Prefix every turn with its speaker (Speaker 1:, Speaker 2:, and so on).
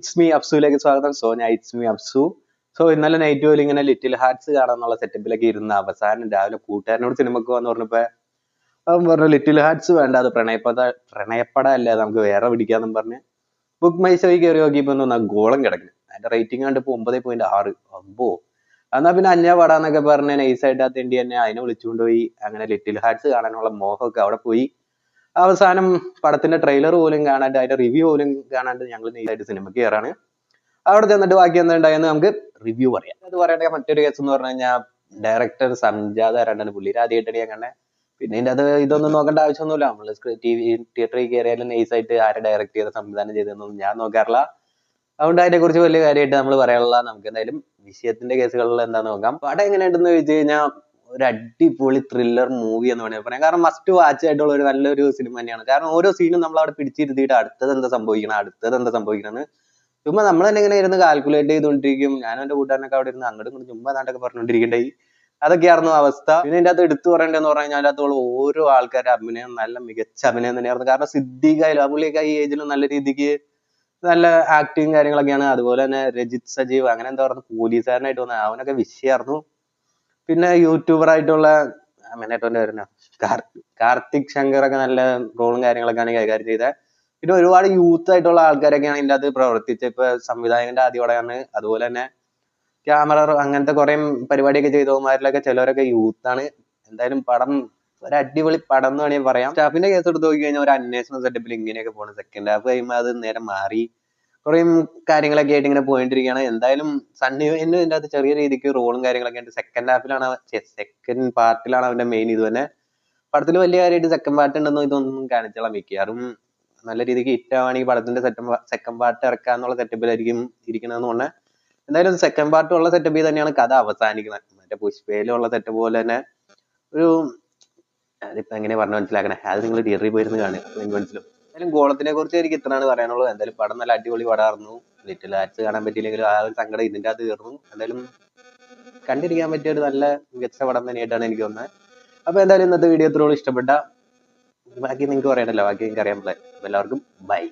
Speaker 1: It's me അപ്സുവിലേക്ക് സ്വാഗതം. So ഞാൻ it's me Apsu so ഇന്നലെ നൈറ്റ് പോലെ ഇങ്ങനെ ലിറ്റിൽ ഹാർട്സ് കാണാന്നുള്ള സെറ്റപ്പിലൊക്കെ ഇരുന്ന അവസാനം രാവിലെ കൂട്ടുകാരനോട് സിനിമക്ക് വന്ന് പറഞ്ഞപ്പോ അവൻ പറഞ്ഞു ലിറ്റിൽ ഹാർട്സ് വേണ്ട അത് പ്രണയപ്പട പ്രണയപ്പട അല്ല നമുക്ക് വേറെ പിടിക്കാന്നും പറഞ്ഞ് ബുക്ക് മൈ കയറി നോക്കിയപ്പോ ഒന്ന് ഗോളം കിടക്കുന്നു. അതിന്റെ റേറ്റിംഗ് കണ്ടിപ്പോ ഒമ്പത് പോയിന്റ് ആറ്. അമ്പോ. എന്നാ പിന്നെ അഞ്ഞാ പടാന്നൊക്കെ പറഞ്ഞ് നൈസായിട്ട് ആ തെണ്ടി തന്നെ അതിനെ വിളിച്ചുകൊണ്ട് പോയി. അങ്ങനെ ലിറ്റിൽ ഹാർട്സ് കാണാനുള്ള മോഹമൊക്കെ അവിടെ പോയി. അവസാനം പടത്തിന്റെ ട്രെയിലർ പോലും കാണാണ്ട് അതിന്റെ റിവ്യൂ പോലും കാണാണ്ട് ഞങ്ങൾ നേരിട്ട് സിനിമയ്ക്ക് കയറാണ്. അവിടെ ചെന്നിട്ട് ബാക്കി എന്താ ഉണ്ടായെന്ന് നമുക്ക് റിവ്യൂ പറയാം. അത് പറയട്ടെ മറ്റൊരു കേസ് എന്ന് പറഞ്ഞു കഴിഞ്ഞാൽ ഡയറക്ടർ സംജാത ആരാണ്ടാണ് പുള്ളി. ആദ്യമായിട്ടാണ് ഞാൻ കണ്ടത് പിന്നെ ഇതിന്റെ അത് ഇതൊന്നും നോക്കേണ്ട ആവശ്യമൊന്നുമില്ല. നമ്മൾ ടി തിയേറ്ററിൽ കയറിയാലും നൈസായിട്ട് ആരെ ഡയറക്ട് ചെയ്ത സംവിധാനം ചെയ്തതെന്നൊന്നും ഞാൻ നോക്കാറില്ല. അതുകൊണ്ട് അതിനെ കുറിച്ച് വലിയ കാര്യമായിട്ട് നമ്മൾ പറയാനുള്ള നമുക്ക് എന്തായാലും വിഷയത്തിന്റെ കേസുകളിൽ എന്താന്ന് നോക്കാം. പടം എങ്ങനെയുണ്ടെന്ന് ചോദിച്ചു കഴിഞ്ഞാൽ ഒരു അടിപൊളി ത്രില്ലർ മൂവി എന്ന് വേണമെങ്കിൽ പറയാം. കാരണം മസ്റ്റ് വാച്ച് ആയിട്ടുള്ള ഒരു നല്ലൊരു സിനിമ തന്നെയാണ്. കാരണം ഓരോ സീനും നമ്മൾ അവിടെ പിടിച്ചിരുത്തിയിട്ട് അടുത്തത് എന്താ സംഭവിക്കണം അടുത്തത് എന്താ സംഭവിക്കണം ചുമ്മാ നമ്മൾ തന്നെ ഇങ്ങനെ ഇരുന്ന് കാൽക്കുലേറ്റ് ചെയ്തുകൊണ്ടിരിക്കും. ഞാൻ എന്റെ കൂട്ടുകാരനൊക്കെ അവിടെ ഇരുന്ന് അങ്ങോട്ടും ഇങ്ങോട്ടും ചുമ്മാ നാട്ടൊക്കെ പറഞ്ഞുകൊണ്ടിരിക്കണ്ടായി അതൊക്കെയായിരുന്നു അവസ്ഥ. പിന്നെ ഇതിന്റെ അകത്ത് എടുത്തു പറയേണ്ടതെന്ന് പറഞ്ഞു കഴിഞ്ഞാൽ അതിനകത്തുള്ള ഓരോ ആൾക്കാരുടെ അഭിനയം നല്ല മികച്ച അഭിനയം തന്നെയായിരുന്നു. കാരണം സിദ്ദീഖായാലും ആ പുള്ളിയൊക്കെ ഈ ഏജിലും നല്ല രീതിക്ക് നല്ല ആക്ടിങ് കാര്യങ്ങളൊക്കെയാണ്. അതുപോലെ തന്നെ രജിത് സജീവ് അങ്ങനെ എന്താ പറയുക പോലീസുകാരനായിട്ട് വന്ന അവനൊക്കെ വിഷയമായിരുന്നു പിന്നെ യൂട്യൂബർ ആയിട്ടുള്ള മെനേറ്റോന്റെ വരുന്ന കാർത്തിക് ശങ്കർ ഒക്കെ നല്ല റോളും കാര്യങ്ങളൊക്കെയാണ് കൈകാര്യം ചെയ്തത് പിന്നെ ഒരുപാട് യൂത്ത് ആയിട്ടുള്ള ആൾക്കാരൊക്കെയാണ് ഇതിന്റെ അത് പ്രവർത്തിച്ചത് ഇപ്പൊ സംവിധായകന്റെ ആദ്യയോടെയാണ് അതുപോലെ തന്നെ ക്യാമറ അങ്ങനത്തെ കുറെ പരിപാടിയൊക്കെ ചെയ്തവന്മാരിലൊക്കെ ചിലവരൊക്കെ ആണ്. എന്തായാലും പടം ഒരു അടിപൊളി പടം എന്ന് വേണമെങ്കിൽ പറയാം. സ്റ്റാഫിന്റെ കേസ് എടുത്ത് നോക്കി കഴിഞ്ഞാൽ ഒരു അന്വേഷണ സെറ്റപ്പിൽ ഇങ്ങനെയൊക്കെ പോകണം സെക്കൻഡ് ഹാഫ് കഴിയുമ്പോൾ അത് നേരെ മാറി. കുറേ കാര്യങ്ങളൊക്കെ ആയിട്ട് ഇങ്ങനെ പോയിട്ടിരിക്കുകയാണ്. എന്തായാലും സണ്ണി എന്നും ഇതിന്റെ അകത്ത് ചെറിയ രീതിക്ക് റോളും കാര്യങ്ങളൊക്കെ ഉണ്ട് സെക്കൻഡ് ഹാഫിലാണ് സെക്കൻഡ് പാർട്ടിലാണ് അവന്റെ മെയിൻ ഇത് തന്നെ. പടത്തിൽ വലിയ കാര്യമായിട്ട് സെക്കൻഡ് പാർട്ട് ഉണ്ടെന്നോ ഇതൊന്നും കാണിച്ചോളാം മിക്കവാറും. നല്ല രീതിക്ക് ഹിറ്റ് ആവുകയാണെങ്കിൽ പടത്തിന്റെ സെക്കൻഡ് സെക്കൻഡ് പാർട്ട് ഇറക്കാന്നുള്ള സെറ്റപ്പിലായിരിക്കും ഇരിക്കണമെന്ന് പറഞ്ഞാൽ എന്തായാലും സെക്കൻഡ് പാർട്ട് ഉള്ള സെറ്റപ്പിൽ തന്നെയാണ് കഥ അവസാനിക്കുന്നത്. മറ്റേ പുഷ്പയിലുള്ള സെറ്റപ്പ് പോലെ തന്നെ ഒരു അതിപ്പോ എങ്ങനെ പറഞ്ഞു മനസ്സിലാക്കണേ? അത് നിങ്ങൾ തിയേറ്ററിൽ പോയിരുന്നു കാണുക. നിങ്ങൾക്ക് മനസ്സിലാവും എന്തായാലും ഗോളത്തിനെ കുറിച്ച് എനിക്ക് ഇത്രയാണ് പറയാനുള്ളത്. എന്തായാലും പടം നല്ല അടിപൊളി പടമായിരുന്നു. ലിറ്റിൽ ആർട്സ് കാണാൻ പറ്റിയില്ലെങ്കിലും ആ ഒരു സങ്കടം ഇതിന്റെ അകത്ത് തീർന്നു. എന്തായാലും കണ്ടിരിക്കാൻ പറ്റിയ ഒരു നല്ല മികച്ച പടം തന്നെയായിട്ടാണ് എനിക്ക് തോന്നുന്നത്. അപ്പൊ എന്തായാലും ഇന്നത്തെ വീഡിയോ ഇത്രയോളം ഇഷ്ടപ്പെട്ട ബാക്കി നിങ്ങൾക്ക് പറയാനല്ലോ? ബാക്കി നിങ്ങൾക്ക് അറിയാൻ പറ്റില്ല എല്ലാവർക്കും ബൈ